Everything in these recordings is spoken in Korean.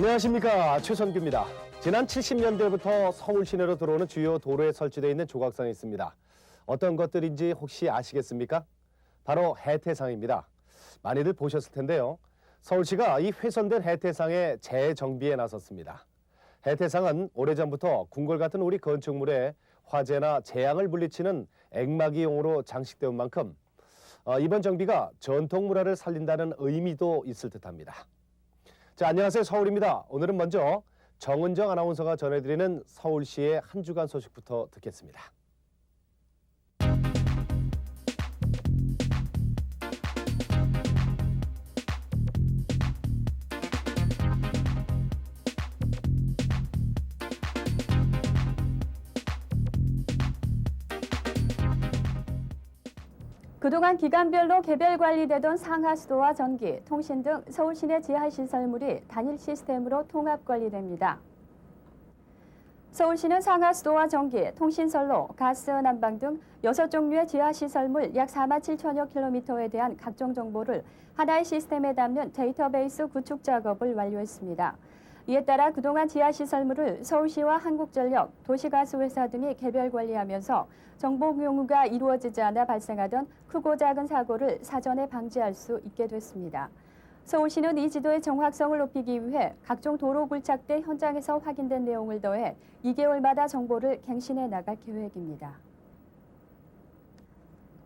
안녕하십니까 최선규입니다. 지난 70년대부터 서울 시내로 들어오는 주요 도로에 설치되어 있는 조각상이 있습니다. 어떤 것들인지 혹시 아시겠습니까? 바로 해태상입니다. 많이들 보셨을 텐데요. 서울시가 이 훼손된 해태상의 재정비에 나섰습니다. 해태상은 오래전부터 궁궐 같은 우리 건축물에 화재나 재앙을 물리치는 액막이용으로 장식되온 만큼 어, 이번 정비가 전통 문화를 살린다는 의미도 있을 듯합니다. 자, 안녕하세요. 서울입니다. 오늘은 먼저 정은정 아나운서가 전해드리는 서울시의 한 주간 소식부터 듣겠습니다. 그동안 기간별로 개별 관리되던 상하수도와 전기, 통신 등 서울 시내 지하시설물이 단일 시스템으로 통합 관리됩니다. 서울시는 상하수도와 전기, 통신선로, 가스, 난방 등 여섯 종류의 지하시설물 약 4만 7천여 킬로미터에 대한 각종 정보를 하나의 시스템에 담는 데이터베이스 구축 작업을 완료했습니다. 이에 따라 그동안 지하시설물을 서울시와 한국전력, 도시가스회사 등이 개별 관리하면서 정보 공유가 이루어지지 않아 발생하던 크고 작은 사고를 사전에 방지할 수 있게 됐습니다. 서울시는 이 지도의 정확성을 높이기 위해 각종 도로 굴착 때 현장에서 확인된 내용을 더해 2개월마다 정보를 갱신해 나갈 계획입니다.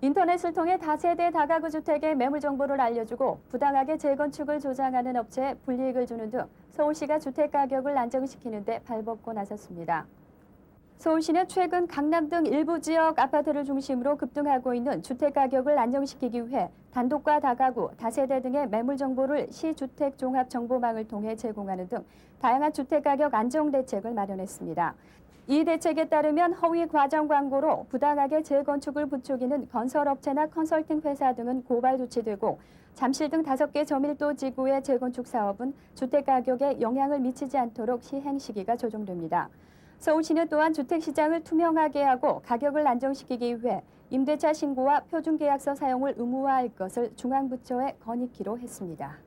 인터넷을 통해 다세대 다가구 주택의 매물 정보를 알려주고 부당하게 재건축을 조장하는 업체에 불이익을 주는 등 서울시가 주택 가격을 안정시키는 데 발벗고 나섰습니다. 서울시는 최근 강남 등 일부 지역 아파트를 중심으로 급등하고 있는 주택 가격을 안정시키기 위해 단독과 다가구, 다세대 등의 매물 정보를 시주택 종합 정보망을 통해 제공하는 등 다양한 주택 가격 안정 대책을 마련했습니다. 이 대책에 따르면 허위 과정 광고로 부당하게 재건축을 부추기는 건설업체나 컨설팅 회사 등은 고발 조치되고 잠실 등 다섯 개 저밀도 지구의 재건축 사업은 주택 가격에 영향을 미치지 않도록 시행 시기가 조정됩니다. 서울시는 또한 주택 시장을 투명하게 하고 가격을 안정시키기 위해 임대차 신고와 표준계약서 사용을 의무화할 것을 중앙부처에 건의키로 했습니다.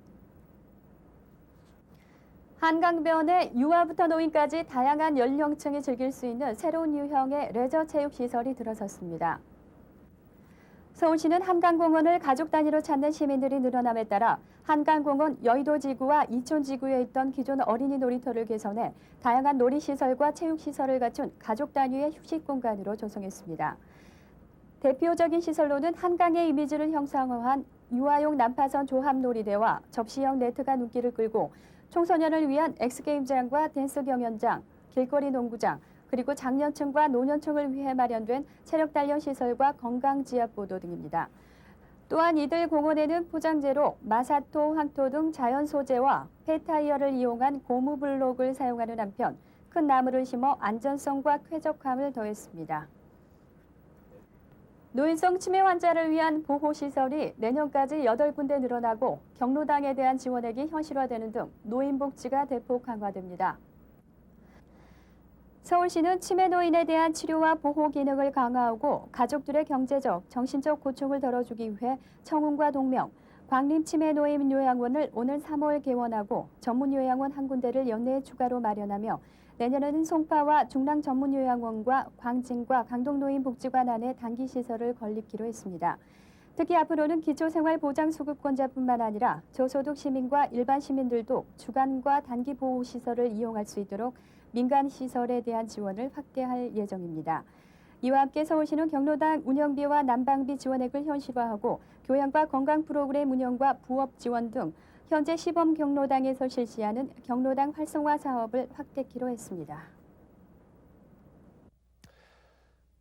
한강변에 유아부터 노인까지 다양한 연령층이 즐길 수 있는 새로운 유형의 레저 체육 시설이 들어섰습니다. 서울시는 한강공원을 가족 단위로 찾는 시민들이 늘어남에 따라 한강공원 여의도지구와 이촌지구에 있던 기존 어린이 놀이터를 개선해 다양한 놀이시설과 체육시설을 갖춘 가족 단위의 휴식 공간으로 조성했습니다. 대표적인 시설로는 한강의 이미지를 형상화한 유아용 난파선 조합놀이대와 접시형 네트가 눈길을 끌고 청소년을 위한 엑스게임장과 댄스 경연장, 길거리 농구장, 그리고 장년층과 노년층을 위해 마련된 체력 단련 시설과 건강 지압 보도 등입니다. 또한 이들 공원에는 포장재로 마사토, 황토 등 자연 소재와 폐타이어를 이용한 고무 블록을 사용하는 한편 큰 나무를 심어 안전성과 쾌적함을 더했습니다. 노인성 치매 환자를 위한 보호시설이 내년까지 8군데 늘어나고 경로당에 대한 지원액이 현실화되는 등 노인복지가 대폭 강화됩니다. 서울시는 치매 노인에 대한 치료와 보호 기능을 강화하고 가족들의 경제적, 정신적 고충을 덜어주기 위해 청운과 동명, 광림 치매 노인 요양원을 오늘 3월 개원하고 전문 요양원 한 군데를 연내에 추가로 마련하며 내년에는 송파와 중랑 전문 요양원과 광진과 강동노인복지관 안에 단기 시설을 건립키로 했습니다. 특히 앞으로는 기초생활보장수급권자뿐만 아니라 저소득 시민과 일반 시민들도 주간과 단기 보호 시설을 이용할 수 있도록 민간 시설에 대한 지원을 확대할 예정입니다. 이와 함께 서울시는 경로당 운영비와 난방비 지원액을 현실화하고 교양과 건강 프로그램 운영과 부업 지원 등 현재 시범 경로당에서 실시하는 경로당 활성화 사업을 확대키로 했습니다.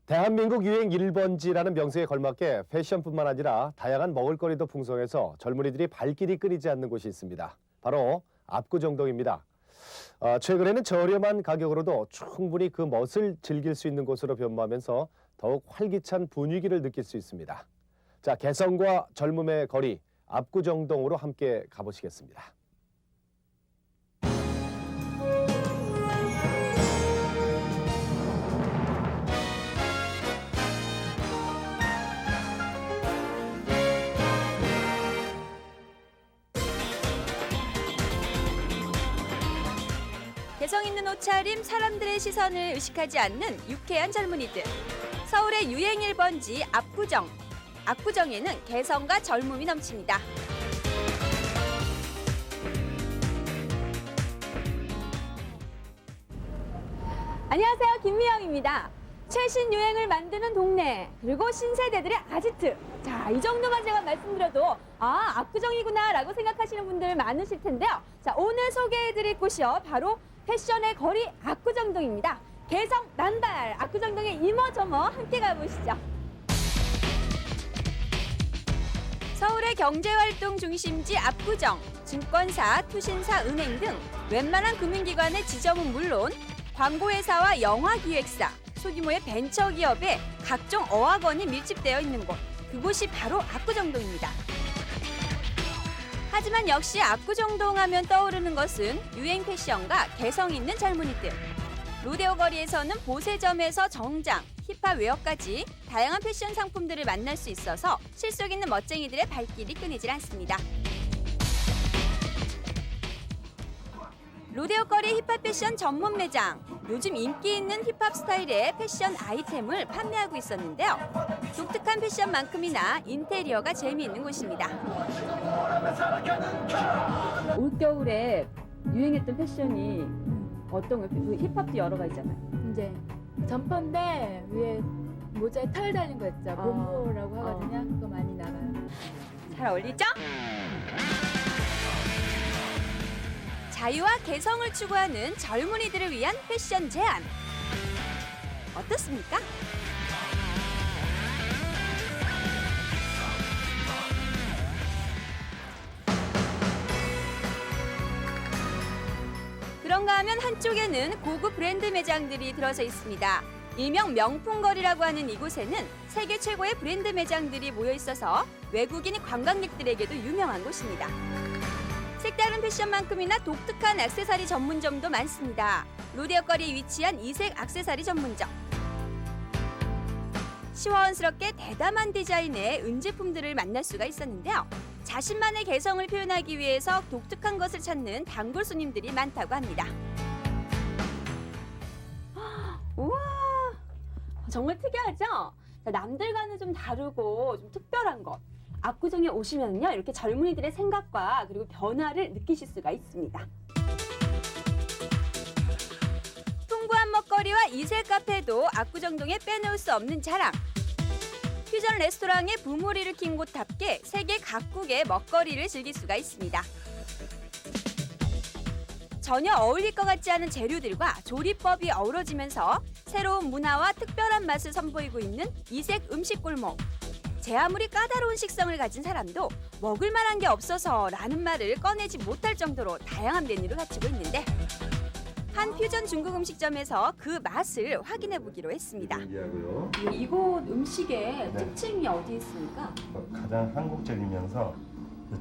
대한민국 유행 1번지라는 명성에 걸맞게 패션뿐만 아니라 다양한 먹을거리도 풍성해서 젊은이들이 발길이 끊이지 않는 곳이 있습니다. 바로 압구정동입니다. 어, 최근에는 저렴한 가격으로도 충분히 그 멋을 즐길 수 있는 곳으로 변모하면서 더욱 활기찬 분위기를 느낄 수 있습니다. 자, 개성과 젊음의 거리 압구정동으로 함께 가보시겠습니다. 개성 있는 옷차림, 사람들의 시선을 의식하지 않는 유쾌한 젊은이들. 서울의 유행 1번지 압구정. 압구정에는 개성과 젊음이 넘칩니다. 안녕하세요. 김미영입니다. 최신 유행을 만드는 동네, 그리고 신세대들의 아지트. 자, 이 정도만 제가 말씀드려도, 아, 압구정이구나, 라고 생각하시는 분들 많으실 텐데요. 자, 오늘 소개해드릴 곳이요. 바로 패션의 거리 압구정동입니다. 개성 난발, 압구정동의 이머저머 함께 가보시죠. 서울의 경제활동 중심지 압구정, 증권사, 투신사, 은행 등 웬만한 금융기관의 지점은 물론 광고회사와 영화기획사, 소규모의 벤처기업에 각종 어학원이 밀집되어 있는 곳, 그곳이 바로 압구정동입니다. 하지만 역시 압구정동 하면 떠오르는 것은 유행 패션과 개성 있는 젊은이들. 로데오 거리에서는 보세점에서 정장, 힙합 웨어까지 다양한 패션 상품들을 만날 수 있어서 실속 있는 멋쟁이들의 발길이 끊이질 않습니다. 로데오 거리 힙합 패션 전문 매장. 요즘 인기 있는 힙합 스타일의 패션 아이템을 판매하고 있었는데요. 독특한 패션만큼이나 인테리어가 재미있는 곳입니다. 올겨울에 유행했던 패션이 어떤 거, 그 힙합도 여러 가지잖아요. 이제 점퍼인데 위에 모자에 털 달린 거 있죠. 어. 봄모라고 하거든요. 그거 많이 나가요. 잘 어울리죠? 자유와 개성을 추구하는 젊은이들을 위한 패션 제안. 어떻습니까? 하면 한쪽에는 고급 브랜드 매장들이 들어서 있습니다. 일명 명품거리라고 하는 이곳에는 세계 최고의 브랜드 매장들이 모여 있어서 외국인 관광객들에게도 유명한 곳입니다. 색다른 패션만큼이나 독특한 액세서리 전문점도 많습니다. 로데오 거리에 위치한 이색 액세서리 전문점. 시원스럽게 대담한 디자인의 은제품들을 만날 수가 있었는데요. 자신만의 개성을 표현하기 위해서 독특한 것을 찾는 단골 손님들이 많다고 합니다. 우와, 정말 특이하죠? 자, 남들과는 좀 다르고 좀 특별한 것. 압구정에 오시면요, 이렇게 젊은이들의 생각과 그리고 변화를 느끼실 수가 있습니다. 풍부한 먹거리와 이색 카페도 압구정동에 빼놓을 수 없는 자랑. 퓨전 레스토랑의 붐을 일으킨 곳답게 세계 각국의 먹거리를 즐길 수가 있습니다. 전혀 어울릴 것 같지 않은 재료들과 조리법이 어우러지면서 새로운 문화와 특별한 맛을 선보이고 있는 이색 음식 골목. 제 아무리 까다로운 식성을 가진 사람도 먹을 만한 게 없어서라는 말을 꺼내지 못할 정도로 다양한 메뉴를 갖추고 있는데 한 퓨전 중국 음식점에서 그 맛을 확인해 보기로 했습니다. 얘기하고요. 이곳 음식의 네. 특징이 어디 있습니까? 가장 한국적이면서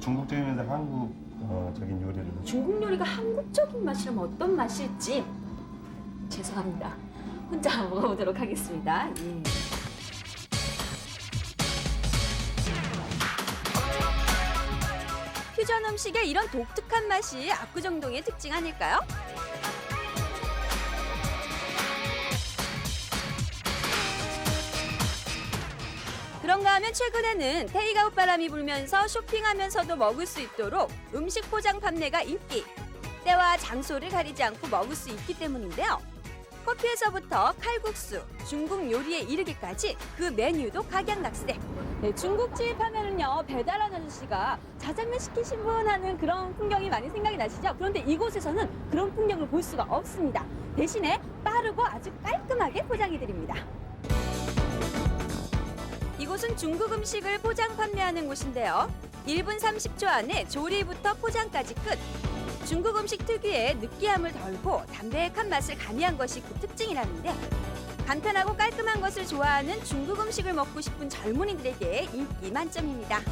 중국적이면서 한국적인 요리를 중국 요리가 한국적인 맛이라면 어떤 맛일지 죄송합니다. 혼자 먹어보도록 하겠습니다. 예. 퓨전 음식의 이런 독특한 맛이 압구정동의 특징 아닐까요? 하면 최근에는 테이크아웃 바람이 불면서 쇼핑하면서도 먹을 수 있도록 음식 포장 판매가 인기. 때와 장소를 가리지 않고 먹을 수 있기 때문인데요. 커피에서부터 칼국수, 중국 요리에 이르기까지 그 메뉴도 각양각색. 네, 중국집 하면은요 배달한 아저씨가 자장면 시키신 분 하는 그런 풍경이 많이 생각이 나시죠? 그런데 이곳에서는 그런 풍경을 볼 수가 없습니다. 대신에 빠르고 아주 깔끔하게 포장해 드립니다. 이곳은 중국 음식을 포장 판매하는 곳인데요. 1분 30초 안에 조리부터 포장까지 끝. 중국 음식 특유의 느끼함을 덜고 담백한 맛을 가미한 것이 그 특징이라는데 간편하고 깔끔한 것을 좋아하는 중국 음식을 먹고 싶은 젊은이들에게 인기 만점입니다.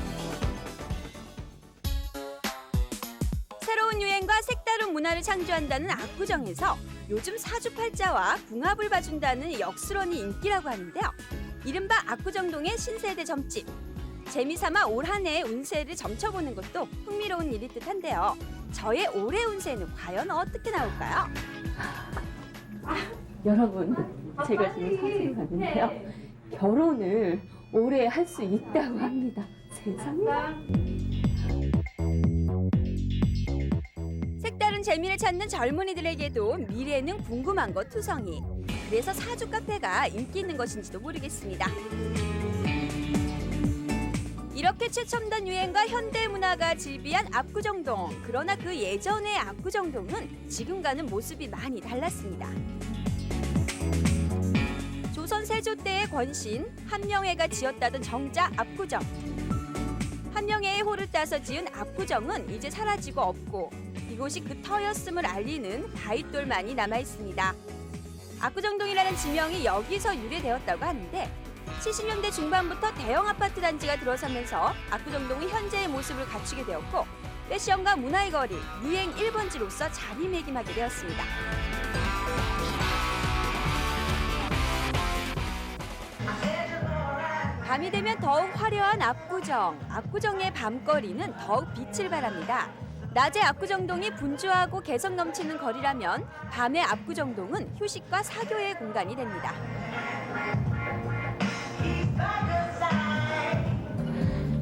새로운 유행과 색다른 문화를 창조한다는 압구정에서 요즘 사주팔자와 궁합을 봐준다는 역수론이 인기라고 하는데요. 이른바 압구정동의 신세대 점집. 재미삼아 올 한 해의 운세를 점쳐보는 것도 흥미로운 일일 듯한데요. 저의 올해 운세는 과연 어떻게 나올까요? 여러분, 제가 지금 사진을 봤는데요. 결혼을 올해 할 수 있다고 합니다. 세상에. 색다른 재미를 찾는 젊은이들에게도 미래는 궁금한 것 투성이. 그래서 사주 카페가 인기 있는 것인지도 모르겠습니다. 이렇게 최첨단 유행과 현대 문화가 질비한 압구정동. 그러나 그 예전의 압구정동은 지금과는 모습이 많이 달랐습니다. 조선 세조 때의 권신 한명회가 지었다던 정자 압구정. 한명회의 호를 따서 지은 압구정은 이제 사라지고 없고 이곳이 그 터였음을 알리는 바윗돌만이 남아 있습니다. 압구정동이라는 지명이 여기서 유래되었다고 하는데 70년대 중반부터 대형 아파트 단지가 들어서면서 압구정동이 현재의 모습을 갖추게 되었고 패션과 문화의 거리, 유행 1번지로서 자리매김하게 되었습니다. 밤이 되면 더욱 화려한 압구정. 압구정의 밤거리는 더욱 빛을 발합니다. 낮에 압구정동이 분주하고 개성 넘치는 거리라면 밤의 압구정동은 휴식과 사교의 공간이 됩니다.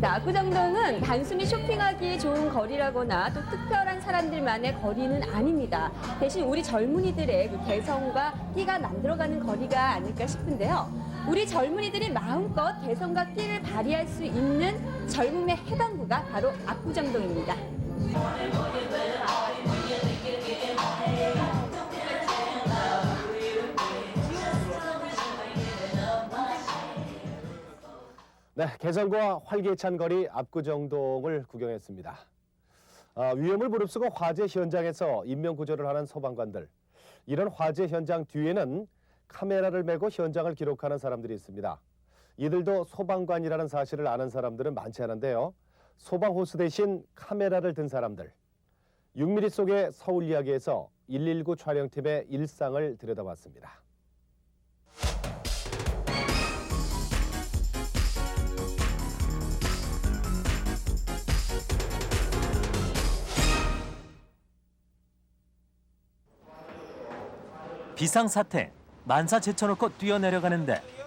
자, 압구정동은 단순히 쇼핑하기 좋은 거리라거나 또 특별한 사람들만의 거리는 아닙니다. 대신 우리 젊은이들의 그 개성과 끼가 만들어가는 거리가 아닐까 싶은데요. 우리 젊은이들이 마음껏 개성과 끼를 발휘할 수 있는 젊음의 해방구가 바로 압구정동입니다. 네, 개성과 활기찬 거리 압구정동을 구경했습니다. 아, 위험을 무릅쓰고 화재 현장에서 인명 구조를 하는 소방관들. 이런 화재 현장 뒤에는 카메라를 메고 현장을 기록하는 사람들이 있습니다. 이들도 소방관이라는 사실을 아는 사람들은 많지 않은데요. 소방 호스 대신 카메라를 든 사람들. 6mm 속의 서울 이야기에서 119 촬영팀의 일상을 들여다봤습니다. 비상사태 만사 제쳐놓고 뛰어내려가는데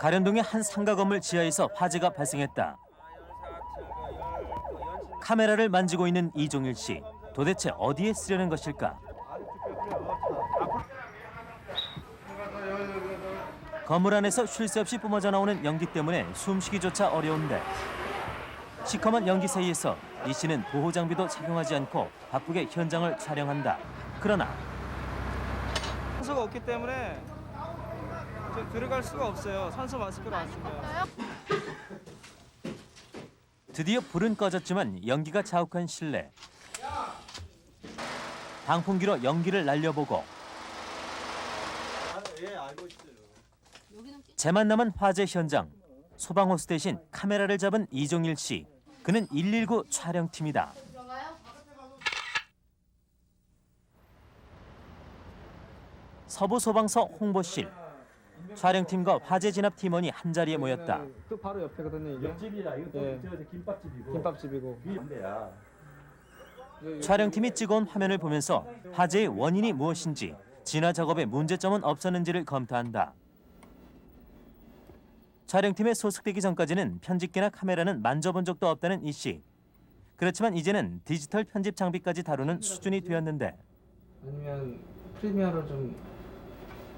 가련동의 한 상가 건물 지하에서 화재가 발생했다. 카메라를 만지고 있는 이종일 씨 도대체 어디에 쓰려는 것일까? 건물 안에서 쉴 새 없이 뿜어져 나오는 연기 때문에 숨쉬기조차 어려운데 시커먼 연기 사이에서 이 씨는 보호 장비도 착용하지 않고 바쁘게 현장을 촬영한다. 그러나 산소가 없기 때문에 저 들어갈 수가 없어요. 산소 마스크를 안 쓰면. 드디어 불은 꺼졌지만 연기가 자욱한 실내. 방풍기로 연기를 날려보고 재만 남은 화재 현장. 소방호스 대신 카메라를 잡은 이종일 씨. 그는 119 촬영팀이다. 서부소방서 홍보실. 촬영팀과 화재 진압 팀원이 한 자리에 모였다. 그 바로 옆에거든요. 이게. 옆집이다. 이거 예. 저, 저 김밥집이고. 김밥집이고. 위인데야. 촬영팀이 찍어온 화면을 보면서 화재의 원인이 무엇인지 진화 작업에 문제점은 없었는지를 검토한다. 촬영팀에 소속되기 전까지는 편집기나 카메라는 만져본 적도 없다는 이 씨. 그렇지만 이제는 디지털 편집 장비까지 다루는 수준이 되었는데 아니면 프리미어를 좀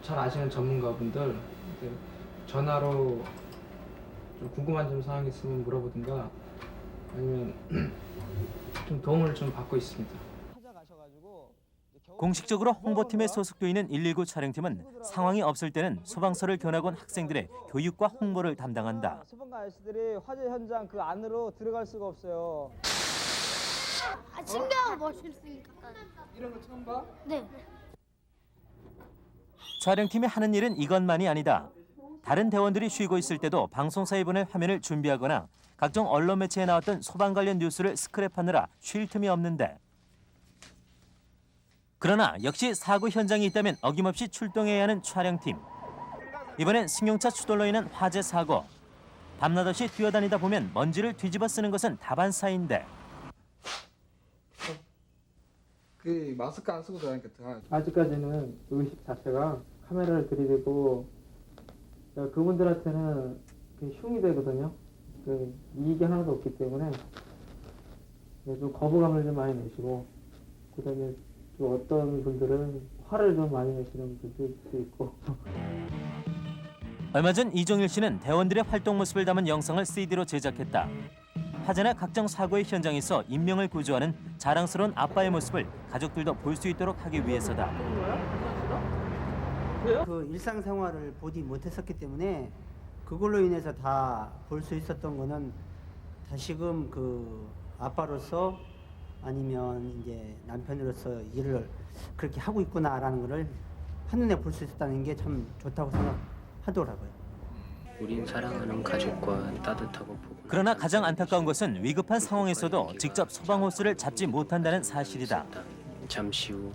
잘 아시는 전문가분들 이제 전화로 좀 궁금한 점 사항 있으면 물어보든가 아니면 좀 도움을 좀 받고 있습니다. 공식적으로 홍보팀에 소속돼 있는 119 촬영팀은 상황이 없을 때는 소방서를 견학 온 학생들의 교육과 홍보를 담당한다. 소방관 아저씨들이 화재 현장 그 안으로 들어갈 수가 없어요. 아, 신기하고 멋있으니까. 이런 거 처음 봐? 네. 촬영팀이 하는 일은 이것만이 아니다. 다른 대원들이 쉬고 있을 때도 방송사에 보낼 화면을 준비하거나 각종 언론 매체에 나왔던 소방 관련 뉴스를 스크랩하느라 쉴 틈이 없는데 그러나 역시 사고 현장이 있다면 어김없이 출동해야 하는 촬영팀. 이번엔 승용차 추돌로 인한 화재 사고. 밤낮 없이 뛰어다니다 보면 먼지를 뒤집어 쓰는 것은 다반사인데 그 마스크 안 쓰고 들어가니까 더 아직까지는 의식 자체가 카메라를 들이대고 그러니까 그분들한테는 흉이 되거든요. 그 이익이 하나도 없기 때문에 네, 좀 거부감을 좀 많이 내시고 그다음에 또 어떤 분들은 화를 좀 많이 내시는 분들도 있고 얼마 전 이종일 씨는 대원들의 활동 모습을 담은 영상을 CD로 제작했다. 화재나 각종 사고의 현장에서 인명을 구조하는 자랑스러운 아빠의 모습을 가족들도 볼 수 있도록 하기 위해서다. 그 일상생활을 보지 못했었기 때문에 그걸로 인해서 다 볼 수 있었던 거는 다시금 그 아빠로서 아니면 이제 남편으로서 일을 그렇게 하고 있구나라는 거를 한눈에 볼 수 있었다는 게 참 좋다고 생각하더라고요. 우린 사랑하는 가족과 따뜻하고 보고 그러나 가장 안타까운 것은 위급한 상황에서도 직접 소방 호스를 잡지 못한다는 사실이다. 잠시 후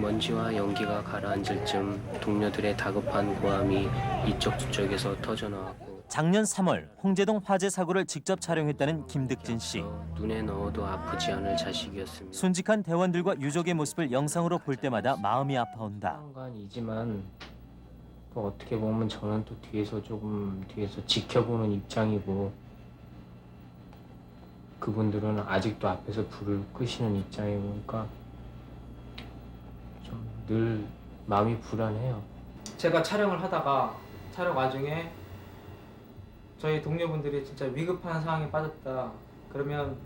먼지와 연기가 가라앉을 즈음 동료들의 다급한 고함이 이쪽 저쪽에서 터져나왔고 작년 3월 홍제동 화재 사고를 직접 촬영했다는 김득진 씨. 눈에 넣어도 아프지 않을 자식이었습니다. 순직한 대원들과 유족의 모습을 영상으로 볼 때마다 마음이 아파온다. 순간이지만 또 어떻게 보면 저는 또 뒤에서 조금 뒤에서 지켜보는 입장이고 그분들은 아직도 앞에서 불을 끄시는 입장이니까 좀 늘 마음이 불안해요. 제가 촬영을 하다가 촬영 와중에 저희 동료분들이 진짜 위급한 상황에 빠졌다 그러면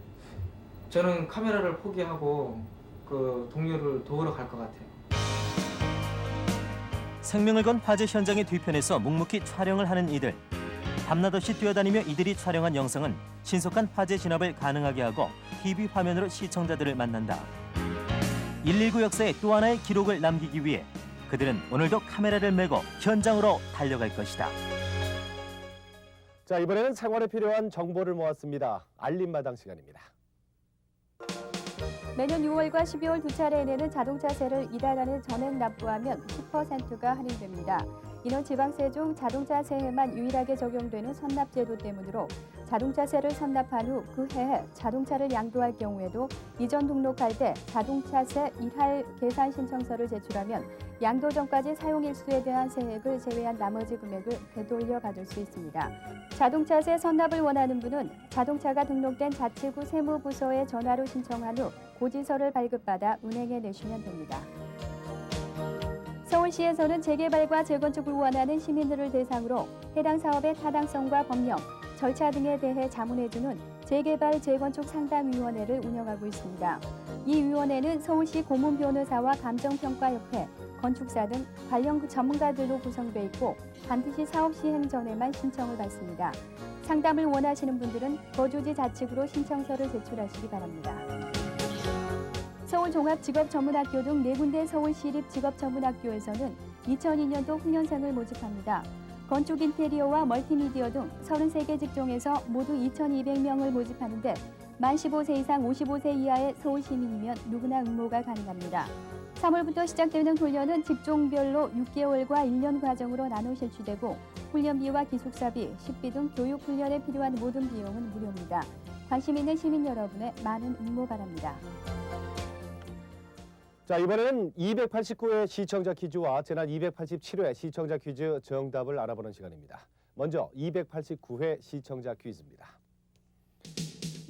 저는 카메라를 포기하고 그 동료를 도우러 갈 것 같아요. 생명을 건 화재 현장의 뒤편에서 묵묵히 촬영을 하는 이들. 밤낮 없이 뛰어다니며 이들이 촬영한 영상은 신속한 화재 진압을 가능하게 하고 TV 화면으로 시청자들을 만난다. 119 역사의 또 하나의 기록을 남기기 위해 그들은 오늘도 카메라를 메고 현장으로 달려갈 것이다. 자, 이번에는 생활에 필요한 정보를 모았습니다. 알림마당 시간입니다. 매년 6월과 12월 두 차례 내는 자동차세를 이달 안에 전액 납부하면 10%가 할인됩니다. 이는 지방세 중 자동차세에만 유일하게 적용되는 선납제도 때문으로 자동차세를 선납한 후 그 해에 자동차를 양도할 경우에도 이전 등록할 때 자동차세 일할 계산 신청서를 제출하면 양도 전까지 사용 일수에 대한 세액을 제외한 나머지 금액을 되돌려 받을 수 있습니다. 자동차세 선납을 원하는 분은 자동차가 등록된 자치구 세무부서에 전화로 신청한 후 고지서를 발급받아 운행해 내시면 됩니다. 서울시에서는 재개발과 재건축을 원하는 시민들을 대상으로 해당 사업의 타당성과 법령, 절차 등에 대해 자문해주는 재개발 재건축 상담위원회를 운영하고 있습니다. 이 위원회는 서울시 고문 변호사와 감정평가협회, 건축사 등 관련 전문가들로 구성돼 있고 반드시 사업 시행 전에만 신청을 받습니다. 상담을 원하시는 분들은 거주지 자치구로 신청서를 제출하시기 바랍니다. 서울종합직업전문학교 등네 군데 서울시립직업전문학교에서는 2002년도 훈련생을 모집합니다. 건축 인테리어와 멀티미디어 등 33개 직종에서 모두 2,200명을 모집하는데 만 15세 이상 55세 이하의 서울 시민이면 누구나 응모가 가능합니다. 3월부터 시작되는 훈련은 직종별로 6개월과 1년 과정으로 나눠 실시되고 훈련비와 기숙사비, 식비 등 교육 훈련에 필요한 모든 비용은 무료입니다. 관심 있는 시민 여러분의 많은 응모 바랍니다. 자, 이번에는 289회 시청자 퀴즈와 지난 287회 시청자 퀴즈 정답을 알아보는 시간입니다. 먼저 289회 시청자 퀴즈입니다.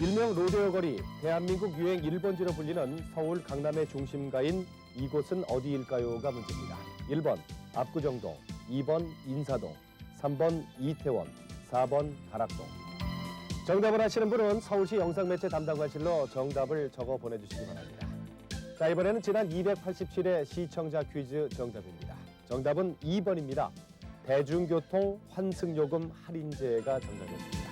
일명 로데오 거리, 대한민국 유행 1번지로 불리는 서울 강남의 중심가인 이곳은 어디일까요가 문제입니다. 1번 압구정동, 2번 인사동, 3번 이태원, 4번 가락동. 정답을 아시는 분은 서울시 영상매체 담당관실로 정답을 적어 보내주시기 바랍니다. 자, 이번에는 지난 287회 시청자 퀴즈 정답입니다. 정답은 2번입니다. 대중교통 환승요금 할인제가 정답이었습니다.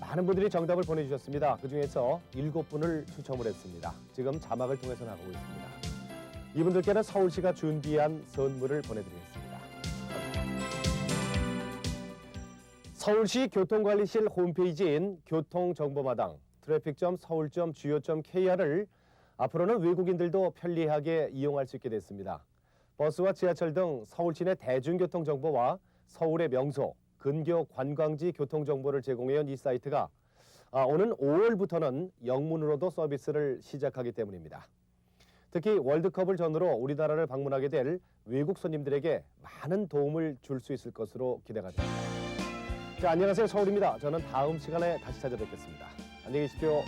많은 분들이 정답을 보내주셨습니다. 그 중에서 7분을 추첨을 했습니다. 지금 자막을 통해서 나가고 있습니다. 이분들께는 서울시가 준비한 선물을 보내드리겠습니다. 서울시 교통관리실 홈페이지인 교통정보마당 트래픽.서울.주요.kr을 앞으로는 외국인들도 편리하게 이용할 수 있게 됐습니다. 버스와 지하철 등 서울 시내 대중교통 정보와 서울의 명소, 근교 관광지 교통 정보를 제공해온 이 사이트가 아, 오는 5월부터는 영문으로도 서비스를 시작하기 때문입니다. 특히 월드컵을 전후로 우리나라를 방문하게 될 외국 손님들에게 많은 도움을 줄 수 있을 것으로 기대가 됩니다. 자, 안녕하세요. 서울입니다. 저는 다음 시간에 다시 찾아뵙겠습니다. 안녕히 계십시오.